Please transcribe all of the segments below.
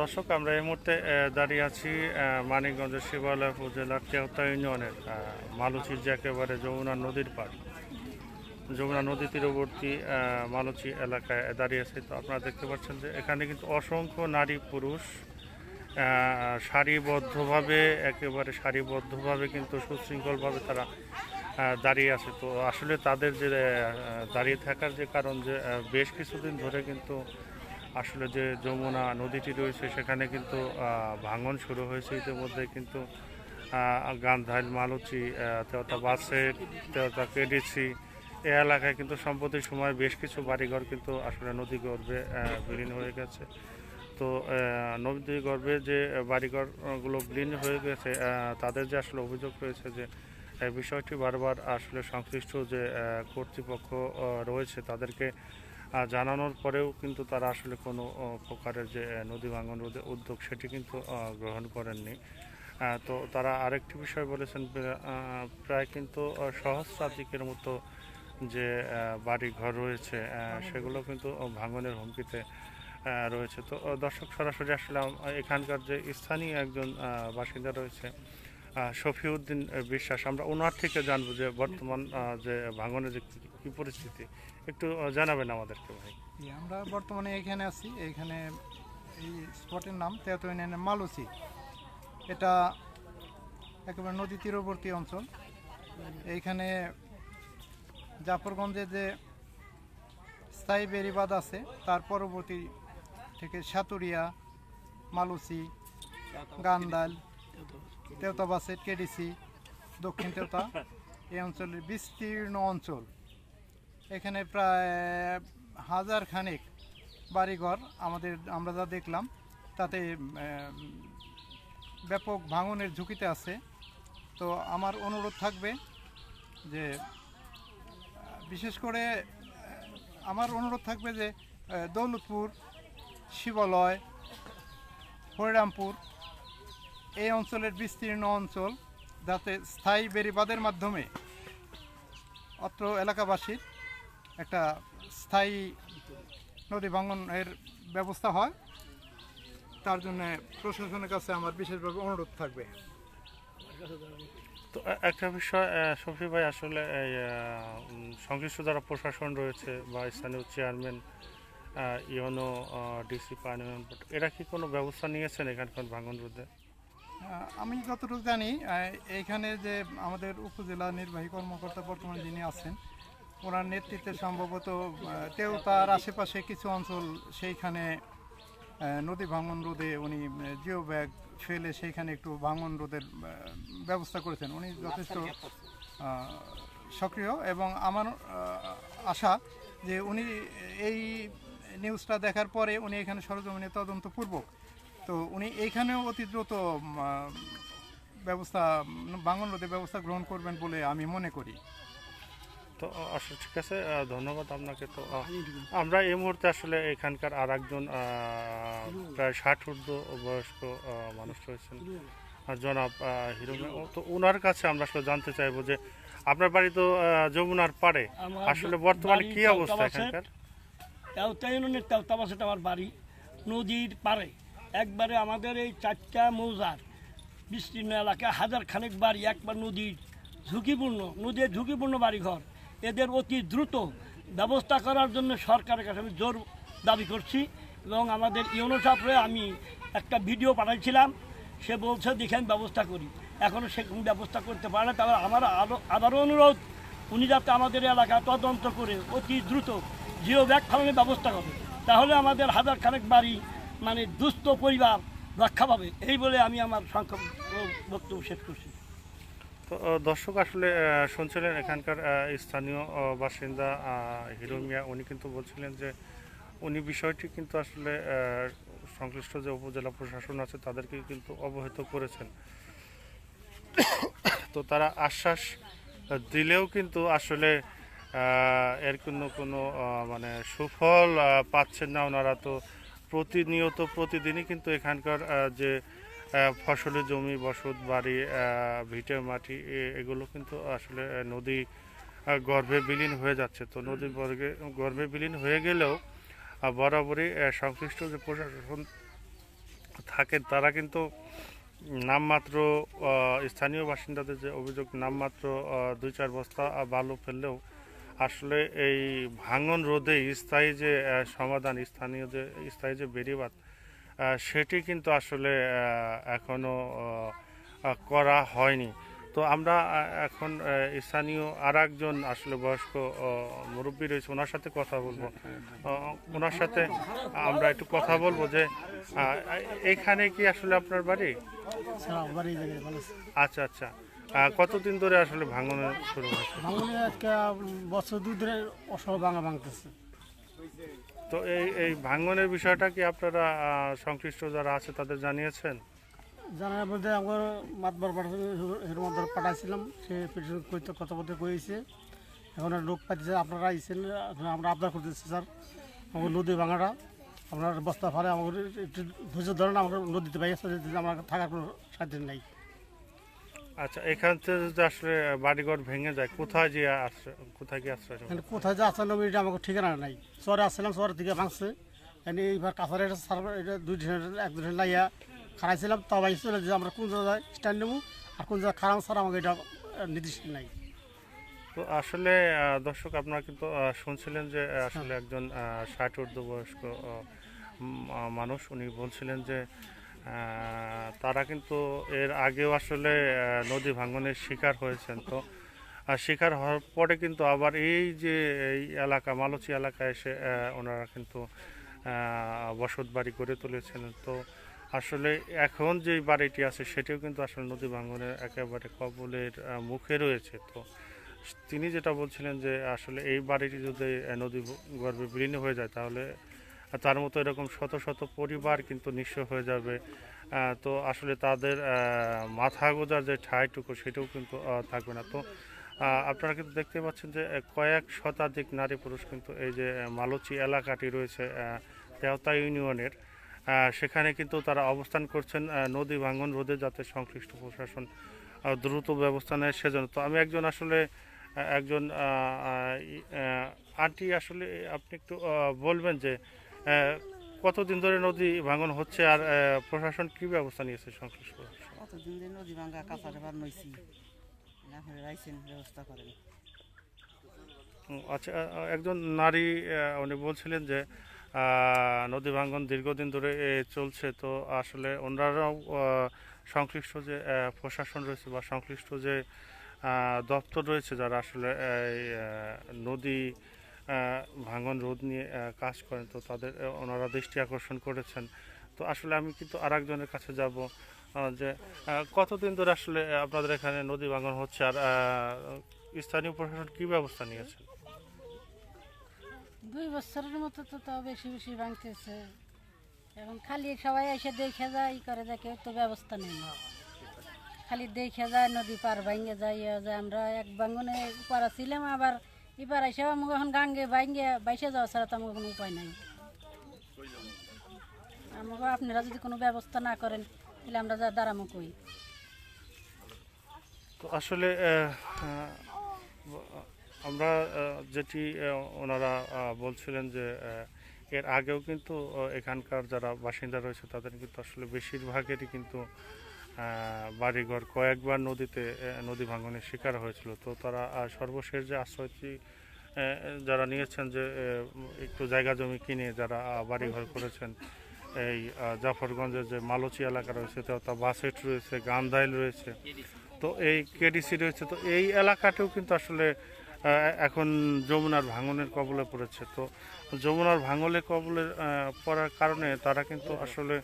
দর্শক, আমরা এই মুহূর্তে দাঁড়িয়ে আছি মানিকগঞ্জের শিবালয় উপজেলার তেওতা ইউনিয়নের মালুচির যে একেবারে যমুনা নদীর পাড়। যমুনা নদী তীরবর্তী মালুচি এলাকায় দাঁড়িয়ে আছে। তো আপনারা দেখতে পাচ্ছেন যে এখানে কিন্তু অসংখ্য নারী পুরুষ সারিবদ্ধভাবে, একেবারে সারিবদ্ধভাবে কিন্তু সুশৃঙ্খলভাবে তারা দাঁড়িয়ে আছে। তো আসলে তাদের যে দাঁড়িয়ে থাকার যে কারণ যে বেশ কিছুদিন ধরে কিন্তু আসলে যে যমুনা নদীটি রয়েছে, সেখানে কিন্তু ভাঙন শুরু হয়েছে ইতিমধ্যে, কিন্তু গান্ধাইল, মালুচি তেওতা বাসের তেওতা কেডিসি, এ এলাকায় কিন্তু সম্প্রতি সময় বেশ কিছু বাড়িঘর কিন্তু আসলে নদী গর্ভে বিলীন হয়ে গেছে। তো নদী গর্ভে যে বাড়িঘরগুলো বিলীন হয়ে গেছে তাদের যে আসলে অভিযোগ রয়েছে যে বিষয়টি বারবার আসলে সংশ্লিষ্ট যে কর্তৃপক্ষ রয়েছে, তাদেরকে জানানোর পরেও কিন্তু তারা আসলে কোনো প্রকারের যে নদী ভাঙন রোধে উদ্যোগ সেটি কিন্তু গ্রহণ করেননি। তো তারা আরেকটি বিষয় বলেছেন প্রায় কিন্তু সহস্রাধিকের মতো যে বাড়ি ঘর রয়েছে সেগুলো কিন্তু ভাঙনের হুমকিতে রয়েছে। তো দর্শক সরাসরি আসলে এখানকার যে স্থানীয় একজন বাসিন্দা রয়েছে। শফিউদ্দিন বিশ্বাস, আমরা ওনার থেকে জানব যে বর্তমান যে ভাঙনের যে কি- পরিস্থিতি। একটু জানাবেন আমাদেরকে ভাই। আমরা বর্তমানে এখানে আছি। এখানে এই স্পটের নাম তেয়াতো ইউনিয়নের মালুসি। এটা একেবারে নদী তীরবর্তী অঞ্চল। এইখানে জাফরগঞ্জে যে স্থায়ী বেড়িবাঁধ আছে, তার পরবর্তী থেকে সাতুরিয়া, মালুসি, গান্দাল তেওতা বাসেট কেডিসি দক্ষিণ তেওতা এই অঞ্চলের বিস্তীর্ণ অঞ্চল। এখানে প্রায় হাজার খানেক বাড়িঘর আমাদের, আমরা যা দেখলাম, তাতে ব্যাপক ভাঙনের ঝুঁকিতে আছে। তো আমার অনুরোধ থাকবে যে, বিশেষ করে, আমার অনুরোধ থাকবে যে দৌলতপুর, শিবালয়, হরিরামপুর এই অঞ্চলের বিস্তীর্ণ অঞ্চল যাতে স্থায়ী বেড়িবাঁধের মাধ্যমে অত্র এলাকাবাসীর একটা স্থায়ী নদী ভাঙনের ব্যবস্থা হয়, তার জন্য প্রশাসনের কাছে আমার বিশেষভাবে অনুরোধ থাকবে। তো একটা বিষয় শফি ভাই, আসলে সংশ্লিষ্ট যারা প্রশাসন রয়েছে বা স্থানীয় চেয়ারম্যান ইউনো ডিসি পানি এরা কি কোনো ব্যবস্থা নিয়েছেন এখানকার ভাঙন রোধে? আমি যতটুকু জানি এইখানে যে আমাদের উপজেলা নির্বাহী কর্মকর্তা বর্তমানে যিনি আছেন ওনার নেতৃত্বে সম্ভবত আহ, তেওতার আশেপাশে কিছু অঞ্চল সেইখানে নদী ভাঙন রোধে উনি জিও ব্যাগ ফেলে সেইখানে একটু ভাঙন রোধের ব্যবস্থা করেছেন। উনি যথেষ্ট সক্রিয় এবং আমার আশা যে উনি এই নিউজটা দেখার পরে উনি এখানে সরজমিনে তদন্তপূর্বক তো উনি এইখানেও অতি দ্রুত ব্যবস্থা ভাঙন রোধের ব্যবস্থা গ্রহণ করবেন বলে আমি মনে করি। তো আসলে ঠিক আছে ধন্যবাদ আপনাকে তো। আমরা এই মুহূর্তে আসলে এখানকার আর একজন প্রায় ষাট ঊর্ধ্ব বয়স্ক মানুষ রয়েছেন জনাব হিরো তো ওনার কাছে আমরা আসলে জানতে চাইব যে আপনার বাড়ি তো যমুনার পাড়ে। আসলে বর্তমানে কি অবস্থা। এখানকার? তেওতা ইউনিয়নের তেওতাবাসেট আমার বাড়ি নদীর পাড়ে। একবারে আমাদের এই চারটা মৌজার বিস্তীর্ণ এলাকা হাজার খানেক বাড়ি, একবার নদীর ঝুঁকিপূর্ণ নদীর ঝুঁকিপূর্ণ বাড়িঘর। এদের অতি দ্রুত ব্যবস্থা করার জন্য সরকারের কাছে আমি জোর দাবি করছি এবং আমাদের ইউনোসাফরে আমি একটা ভিডিও পাঠাইছিলাম, সে বলছে দেখে আমি ব্যবস্থা করি। এখনও সে কোনো ব্যবস্থা করতে পারে না। তবে আমার আরও আবারও অনুরোধ, উনি যাতে আমাদের এলাকা তদন্ত করে অতি দ্রুত জিও ব্যাগ ফালানোর ব্যবস্থা করে। তাহলে আমাদের হাজার খানেক বাড়ি মানে দুস্থ পরিবার রক্ষা পাবে। এই বলে আমি আমার সংক্ষেপ বক্তব্য শেষ করছি। তো দর্শক আসলে শুনছিলেন এখানকার স্থানীয় বাসিন্দা হিরো মিয়া। উনি কিন্তু বলছিলেন যে, উনি বিষয়টি কিন্তু আসলে সংশ্লিষ্ট যে উপজেলা প্রশাসন আছে, তাদেরকে কিন্তু অবহিত করেছেন। তো তারা আশ্বাস দিলেও কিন্তু আসলে এর কোনো কোনো মানে সুফল পাচ্ছেন না ওনারা। তো প্রতিনিয়ত প্রতিদিনই কিন্তু এখানকার যে আহ, ফসলি জমি বসত বাড়ি ভিটে মাটি এগুলো কিন্তু আসলে নদী গর্ভে বিলীন হয়ে যাচ্ছে। তো নদী বর্গে গর্ভে বিলীন হয়ে গেলেও বরাবরই সংশ্লিষ্ট যে প্রশাসন থাকেন তারা কিন্তু নামমাত্র স্থানীয় বাসিন্দাদের যে অভিযোগ নামমাত্র দুই চার বস্তা বালু ফেললেও আসলে এই ভাঙন রোধে স্থায়ী যে সমাধান স্থানীয় যে স্থায়ী যে বেরিবাদ সেটি কিন্তু আসলে আহ, এখনও আহ, আহ, করা হয়নি। তো আমরা এখন স্থানীয় আর একজন আসলে বয়স্ক মুরব্বী রয়েছে ওনার সাথে কথা বলব। ওনার সাথে আমরা একটু কথা বলব যে এখানে কি আসলে আপনার বাড়ি? আচ্ছা আচ্ছা আহ, কতদিন ধরে আসলে ভাঙন শুরু হয়েছে? ভাঙনে আজকে বছর দুই ধরে অসহ ভাঙা ভাঙতেছে। তো এই এই ভাঙনের বিষয়টা কি আপনারা সংশ্লিষ্ট যারা আছে তাদের জানিয়েছেন? জানার মধ্যে আমার মাতবার এর মধ্যে পাঠাইছিলাম সে পেটিশন করতে কথা বলতে কয়েছে এখন লোক পাইতেছে আপনারা এখন আমরা আবদার করতেছি স্যার আমার নদী ভাঙাটা। আপনার বস্তা ফারে আমাদের একটু ধৈর্য ধরেন আমরা নদীতে পাই আমার থাকার কোনো সাধ্য নেই। আচ্ছা এখান থেকে যদি আসলে বাড়িঘর ভেঙে যায় কোথায় যে আশ্রয় কোথায় গিয়ে আশ্রয় নেবেন? এখানে কোথায় যে আসলাম এটা আমাকে ঠিকানা নাই শহরে আসছিলাম শহরের দিকে ভাঙছে এনে এইবার কাছারে এটা সার্ভার এটা দুই দিন এক দুদিন লাইয়া খারাইছিলাম তবে চলে যে আমরা কোন জায়গায় স্ট্যান্ড নেব আর কোন জায়গায় খারাপ স্যার আমাকে এটা নির্দিষ্ট নাই তো আসলে দর্শক আপনারা কিন্তু শুনছিলেন যে আসলে একজন ষাট ঊর্ধ্ব বয়স্ক মানুষ উনি বলছিলেন যে তারা কিন্তু এর আগেও আসলে নদী ভাঙনের শিকার হয়েছেন তো। আর শিকার হওয়ার পরে কিন্তু আবার এই যে এই এলাকা, মালচি এলাকায় এসে ওনারা কিন্তু বসত বাড়ি গড়ে তুলেছিলেন তো। আসলে এখন যে বাড়িটি আছে সেটিও কিন্তু আসলে নদী ভাঙনের একেবারে কবলের মুখে রয়েছে তো। তিনি যেটা বলছিলেন যে আসলে এই বাড়িটি যদি নদী গর্ভে বিলীন হয়ে যায় তাহলে তার মতো এরকম শত শত পরিবার কিন্তু নিঃস্ব হয়ে যাবে। তো আসলে তাদের মাথা গোজার যে ঠাঁইটুকু সেটাও কিন্তু থাকবে না। তো আপনারা কিন্তু দেখতে পাচ্ছেন যে কয়েক শতাধিক নারী পুরুষ কিন্তু এই যে মালচি এলাকাটি রয়েছে তেওতা ইউনিয়নের। সেখানে কিন্তু তারা অবস্থান করছেন নদী ভাঙন রোধে যাতে সংশ্লিষ্ট প্রশাসন দ্রুত ব্যবস্থা নেয় সেজন্য। তো আমি একজন আসলে একজন আন্টি আসলে আপনি একটু বলবেন যে কতদিন ধরে নদী ভাঙন হচ্ছে আর প্রশাসন কি ব্যবস্থা নিয়েছে সংশ্লিষ্ট কতদিন ধরে নদী ভাঙ্গা কাঁচারে বার নইছি। ব্যবস্থা করেন। আচ্ছা একজন নারী উনি বলছিলেন যে নদী ভাঙ্গন দীর্ঘদিন ধরে চলছে। তো আসলে ওনারাও সংশ্লিষ্ট যে প্রশাসন রয়েছে বা সংশ্লিষ্ট যে দপ্তর রয়েছে যারা আসলে নদী ভাঙন রোধ নিয়ে কাজ করেন, তো তাদের ওনারা দৃষ্টি আকর্ষণ করেছেন। তো আসলে আমি কিন্তু আর একজনের কাছে যাব যে কতদিন ধরে আসলে আপনাদের এখানে নদী ভাঙন হচ্ছে আর স্থানীয় প্রশাসন কি ব্যবস্থা নিয়েছেন দুই বছরের মতো তো তাও বেশি বেশি ভাঙতেছে। এখন খালি সবাই এসে দেখে যায়, ই করে যায় কেউ তো ব্যবস্থা নেই। খালি দেখে যায়, নদী পার ভাঙে যায় আমরা এক ভাঙ্গনে পারা ছিলাম আবার এবার এসে আমাকে এখন গাঙ্গে ভাঙ্গে বাইসে যাওয়া ছাড়া তো আমাকে কোনো উপায় নাই। আমাকে আপনারা যদি কোনো ব্যবস্থা না করেন, তাহলে আমরা যা দাঁড়ামো কই? তো আসলে আমরা যেটি ওনারা বলছিলেন যে এর আগেও কিন্তু এখানকার যারা বাসিন্দা রয়েছে, তাদের কিন্তু আসলে বেশিরভাগেরই কিন্তু বাড়িঘর কয়েকবার নদীতে নদী ভাঙনের শিকার হয়েছিল। তো তারা সর্বশেষ যে আশ্রয়টি যারা নিয়েছেন যে একটু জায়গা জমি কিনে যারা বাড়িঘর করেছেন, এই জাফরগঞ্জের যে মালচি এলাকা রয়েছে তো বাসেট রয়েছে গান্ধাইল রয়েছে। তো এই কেডিসি রয়েছে, তো এই এলাকাতেও কিন্তু আসলে এখন যমুনার ভাঙনের কবলে পড়েছে। তো যমুনার ভাঙনের কবলে পড়ার কারণে তারা কিন্তু আসলে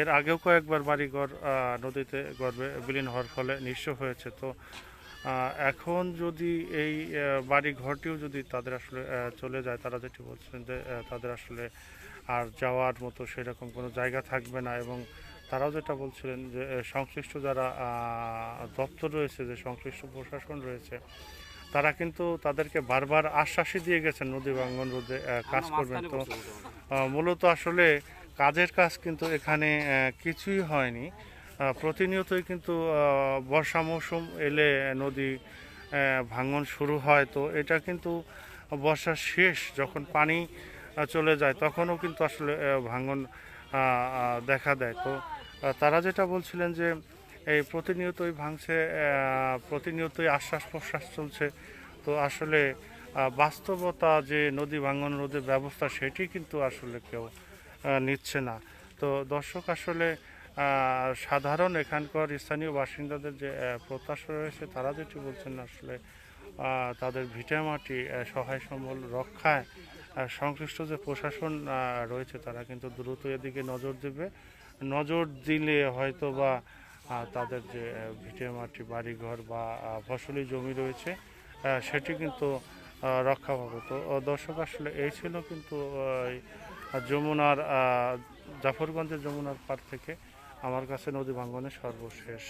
এর আগেও কয়েকবার বাড়িঘর নদীতে গর্বে বিলীন হওয়ার ফলে নিঃস্ব হয়েছে। তো এখন যদি এই বাড়ি ঘরটিও যদি তাদের আসলে চলে যায় তারা যেটি বলছেন যে তাদের আসলে আর যাওয়ার মতো সেরকম কোনো জায়গা থাকবে না এবং তারাও যেটা বলছিলেন যে সংশ্লিষ্ট যারা দপ্তর রয়েছে যে সংশ্লিষ্ট প্রশাসন রয়েছে তারা কিন্তু তাদেরকে বারবার আশ্বাসই দিয়ে গেছেন নদী ভাঙ্গন রোধে কাজ করবেন। তো মূলত আসলে কাজের কাজ কিন্তু এখানে কিছুই হয়নি। প্রতিনিয়তই কিন্তু বর্ষা মৌসুম এলে নদী ভাঙন শুরু হয়। তো এটা কিন্তু বর্ষার শেষ, যখন পানি চলে যায়, তখনও কিন্তু আসলে ভাঙন দেখা দেয়। তো তারা যেটা বলছিলেন যে, এই প্রতিনিয়তই ভাঙছে প্রতিনিয়তই আশ্বাস প্রশ্বাস চলছে। তো আসলে বাস্তবতা যে নদী ভাঙন রোধের ব্যবস্থা, সেটি কিন্তু আসলে কেউ নিচ্ছে না। তো দর্শক, আসলে সাধারণ এখানকার স্থানীয় বাসিন্দাদের যে প্রত্যাশা রয়েছে, তারা যেটি বলছেন, আসলে তাদের ভিটামাটি সহায় সম্বল রক্ষায় সংশ্লিষ্ট যে প্রশাসন রয়েছে, তারা কিন্তু দ্রুত এদিকে নজর দেবে। নজর দিলে হয়তো বা তাদের যে ভিটেমাটি, বাড়িঘর বা ফসলি জমি রয়েছে সেটি কিন্তু রক্ষা পাবে। তো দর্শক, আসলে, এই ছিল কিন্তু যমুনার জাফরগঞ্জের যমুনার পার থেকে আমার কাছে নদী ভাঙ্গনে সর্বশেষ।